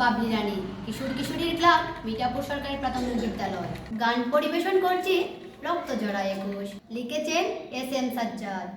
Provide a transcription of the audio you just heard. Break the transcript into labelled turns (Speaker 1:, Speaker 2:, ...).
Speaker 1: বাবলি রানী, কিশোর কিশোরীর ক্লাব, মিঠাপুর সরকারি প্রাথমিক বিদ্যালয়। গান পরিবেশন করছি রক্ত জড়া একুশ। লিখেছেন এস এম সাজ্জাদ।